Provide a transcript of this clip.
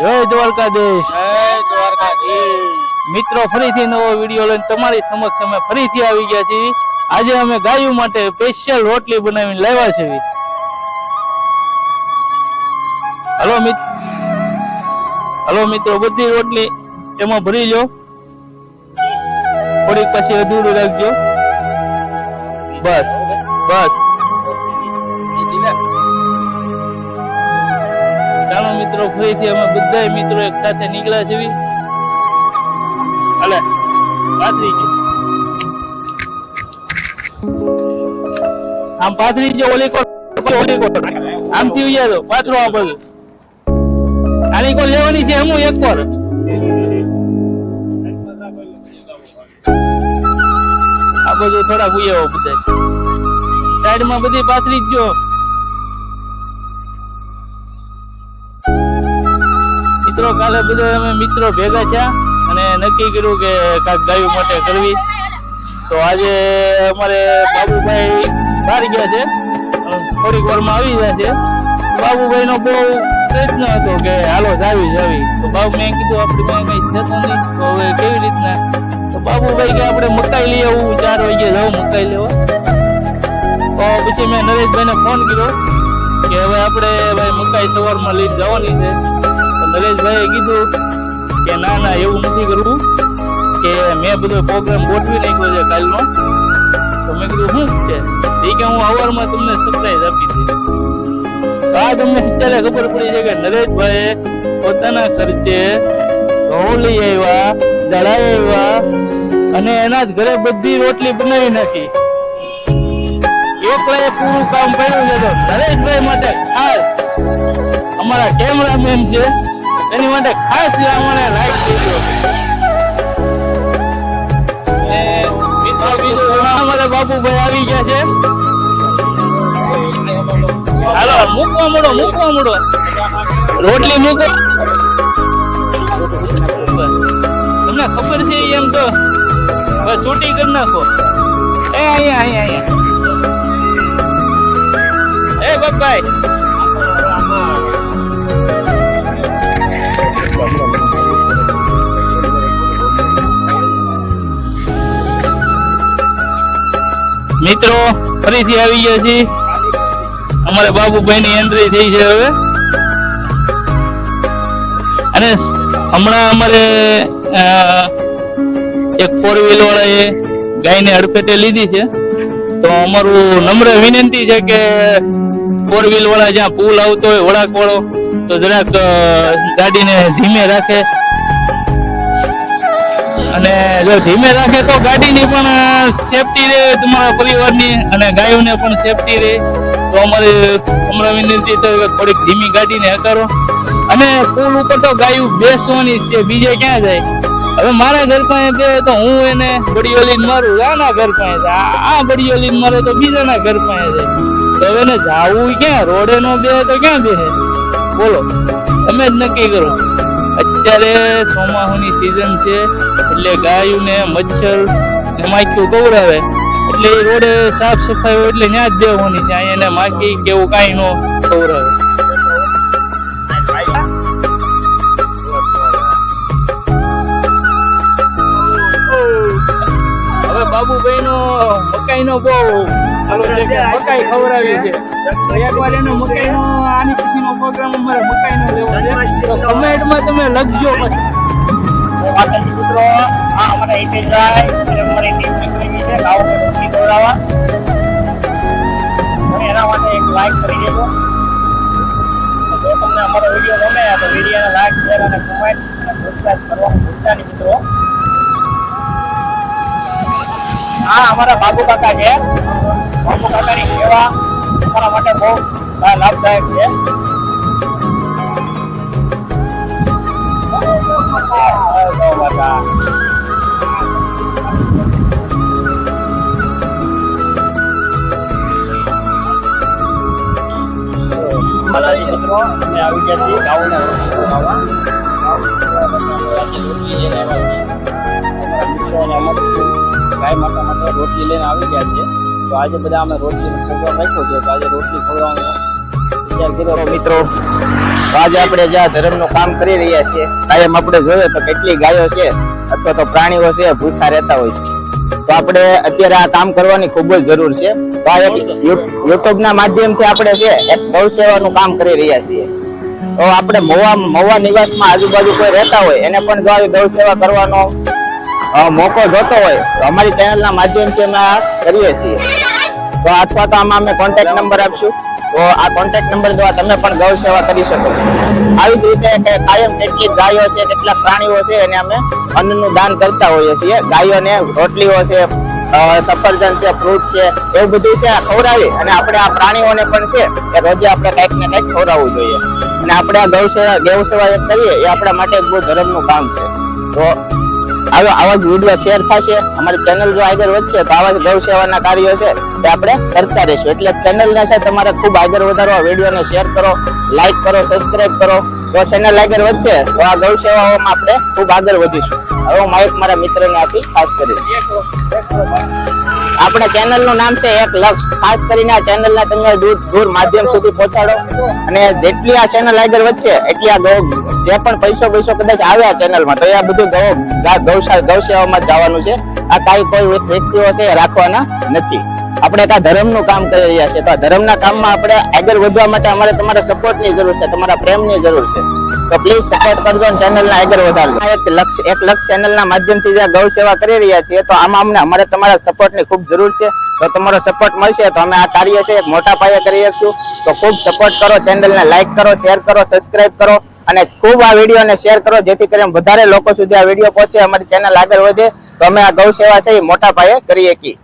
જય દ્વારકાધીશ. જય દ્વારકાધીશ. મિત્રો ફરીથી નવો વીડિયો લઈને તમારી સમક્ષ અમે ફરીથી આવી ગયા છીએ. આજે અમે ગાયું માટે સ્પેશિયલ રોટલી બનાવીને લાવ્યા છે હલો મિત્ર હલો મિત્રો બધી રોટલી એમાં ભરી લો થોડીક પછી અધૂરું રાખજો. બસ બસ. ફરીથી અમે બધા મિત્રો એક સાથે નીકળ્યા છીએ. આમ પાથરી ગયો, ઓલી કોટ ઓલી કોર આમથી ઉયા દો પાથરો આ બધું. આની કોર લેવાની છે હું એક કોર આ બધું થોડા ઉયાવો બધા સાઈડમાં બધી પાથરી જ ગયો. મિત્રો, કાલે બધા અમે મિત્રો ભેગા થયા અને નક્કી કર્યું કે કાંઈક ગાયું માટે કરવી. તો આજે અમારે બાબુભાઈ બહાર ગયા છે. થોડીક વારમાં આવી ગયા છે. બાબુભાઈ નો બહુ પ્રયત્ન હતો કે હાલો જાવી જાવી. તો બાબુ મેં કીધું, આપણી પાસે કઈ થતું નહીં. તો હવે કેવી રીતના? તો બાબુભાઈ કે, આપણે મકાઈ લઈ આવું. ચાર વાગે જાઉં મકાઈ લેવા. તો પછી મેં નરેશભાઈને ફોન કર્યો કે, હવે આપણે ભાઈ મકાઈ સવારમાં લઈને જવાની છે. નરેશભાઈએ કીધું કે ના ના, એવું નથી કરવું, કે મેં બધો પ્રોગ્રામ ગોઠવી નાખ્યો છે કાલનો. તો મેં કીધું, શું છે? એ કે હું અવારમાં તમને સરપ્રાઈઝ આપી છે આ તમને અત્યારે ખબર પડી છે કે નરેશભાઈએ પોતાના ખર્ચે ઘઉં લઈ આવ્યા, દળાઈ આવ્યા અને એના જ ઘરે બધી રોટલી બનાવી નાખી. એકલાએ પૂરું કામ કર્યું છે તો નરેશભાઈ માટે ખાસ અમારા કેમેરામેન છે એની માટે ખાસ અમારે લાઈક દેજો બાબુભાઈ આવી ગયા છે. હાલો, મૂકવા મળો મૂકવા મળો રોટલી મૂકો. તમને ખબર છે એમ તો. બસ છૂટી કરી નાખો. એ અહીંયા અહીંયા અહીંયા. એ બાપાઈ મિત્રો, ફરીથી આવી ગયા છીએ. અમારે બાબુભાઈ ની એન્ટ્રી થઈ છે હવે. અને હમણાં અમારે એક ફોર વ્હીલ વાળાએ ગાયને અડફેટે લીધી છે. તો અમારું નમ્ર વિનંતી છે કે ફોર વ્હીલ વાળા જ્યાં પુલ આવતો હોય વળાક વાળો, તો જરાક ગાડીને ધીમે રાખે. અને જો ધીમે રાખે તો ગાડીની પણ સેફટી રહે તમારા પરિવારની અને ગાયોને પણ સેફટી રહે. તો અમારે હમણાં વિનંતી છે કે થોડીક ધીમી ગાડીને હકારો. અને પુલ ઉપર તો ગાયું બેસવાની છે, બીજે ક્યાં જાય? હવે મારા ઘર પાસે બે તો હું એને બડીઓલીને મારું, આના ઘર પાસે. આ બડીઓલીને મારે તો બીજાના ઘર પાસે જાય. તો હવે એને જાવું ક્યાં? રોડે નો બે તો ક્યાં બે બોલો, તમે જ નક્કી કરો. અત્યારે ચોમાસાની સીઝન છે, એટલે ગાયું ને મચ્છર ને માખીઓ ગૌરાવે એટલે એ રોડે સાફ સફાઈ હોય એટલે ત્યાં જ દેવાની છે, અહીંયા માખી કે એવું કાંઈ ન ગૌરાવે હવે બાબુભાઈ નો મકાઈ નો બહુ કમેન્ટમાં તમે લખજો પછી. મિત્રો આ અમારા અને એના માટે એક લાઈક કરી દેજો. જો તમને અમારો વીડિયો ગમે, તો વિડીયોને અને કમેન્ટ સબસ્ક્રાઇબ કરવાનું ભૂલતા નહીં અમારા બાબુ કાકા છે. કાકાની સેવા અમારા માટે બહુ લાભદાયક છે. અમે આવી ગયા છીએ ગાઉને ગાય માતા માટે રોટલી લઈને આવી ગયા છે તો આજે બધા અમે રોટલીનો પ્રોગ્રામ રાખ્યો છે. આજે રોટલી ખવડાવવાનો વિચાર કર્યો મિત્રો આજે આપણે જે આ ધર્મનું કામ કરી રહ્યા છીએ, કાયમ આપણે જોઈએ તો કેટલી ગાયો છે, અથવા તો પ્રાણીઓ છે, ભૂખા રહેતા હોય છે. તો આપણે અત્યારે આ કામ કરવાની ખૂબ જ જરૂર છે. તો આ એક યુટ્યુબ ના માધ્યમથી આપણે છે એક ગૌ સેવાનું કામ કરી રહ્યા છીએ. તો આપણે મહુવા મોવા નિવાસમાં આજુબાજુ કોઈ રહેતા હોય, એને પણ જો આવી ગૌ સેવા કરવાનો મોકો જોતો હોય તો અમારી ચેનલના માધ્યમથી અમે આ કરીએ છીએ. તો અથવા તો આમાં અમે કોન્ટેક્ટ નંબર આપશું. તો આ કોન્ટેક્ટ નંબર દ્વારા તમે પણ ગૌ સેવા કરી શકો આવી જ રીતે કાયમ કેટલીક ગાયો છે, કેટલાક પ્રાણીઓ છે, એને અમે અન્નનું દાન કરતા હોઈએ છીએ. ગાયોને રોટલીઓ છે સફરજન છે, ફ્રૂટ છે, એવું બધું છે, આ ખવડાવી અને આપણે આ પ્રાણીઓને પણ છે કે રોજે આપણે કંઈક ને કંઈક ખવડાવવું જોઈએ. અને આપણે આ ગૌ સેવા ગૌ સેવા કરીએ, એ આપણા માટે બહુ ધર્મનું કામ છે. તો આવા આવા જ વીડિયો શેર થશે. અમારી ચેનલ જો આગળ વધશે, તો આવા જ ગૌ સેવાના કાર્યો છે તે આપણે કરતા રહીશું. એટલે ચેનલને છે તમારે ખૂબ આગળ વધારવા વિડીયોને શેર કરો લાઈક કરો સબસ્ક્રાઇબ કરો. જો ચેનલ આગળ વધશે, તો આ ગૌ સેવાઓમાં આપણે ખૂબ આગળ વધીશું. હવે હું માઇક મારા મિત્રને આપી ખાસ કરી આપણે ચેનલનું નામ છે એક લક્ષ. ખાસ કરીને આ ચેનલના તમે દૂધ દૂર માધ્યમ સુધી પહોંચાડો. અને જેટલી આ ચેનલ આગળ વધશે, એટલી આ જે પણ પૈસો પૈસો કદાચ આવે આ ચેનલમાં તો એ આ બધું ગૌ, ગા- ગૌશા ગૌ સેવામાં જ જવાનું છે. આ કાંઈ કોઈ વ્યક્તિઓ છે રાખવાના નથી. આપણે આ ધર્મનું કામ કરી રહ્યા છીએ. તો આ ધર્મના કામમાં આપણે આગળ વધવા માટે અમારે તમારા સપોર્ટની જરૂર છે, તમારા પ્રેમની જરૂર છે. તો પ્લીઝ સપોર્ટ કરજો અને ચેનલને આગળ વધારજો. એક લક્ષ એક લક્ષ ચેનલના માધ્યમથી જે ગૌ સેવા કરી રહ્યા છીએ, તો આમાં અમને, અમારે તમારા સપોર્ટની ખૂબ જરૂર છે. તો તમારો સપોર્ટ મળશે, તો અમે આ કાર્ય છે એક મોટા પાયે કરી શકશું. તો ખૂબ સપોર્ટ કરો ચેનલને લાઈક કરો શેર કરો સબસ્ક્રાઇબ કરો, અને ખૂબ આ વિડીયોને શેર કરો, જેથી કરીને વધારે લોકો સુધી આ વીડિયો પહોંચે, અમારી ચેનલ આગળ વધે. તો અમે આ ગૌ સેવા છે એ મોટા પાયે કરી શકીએ.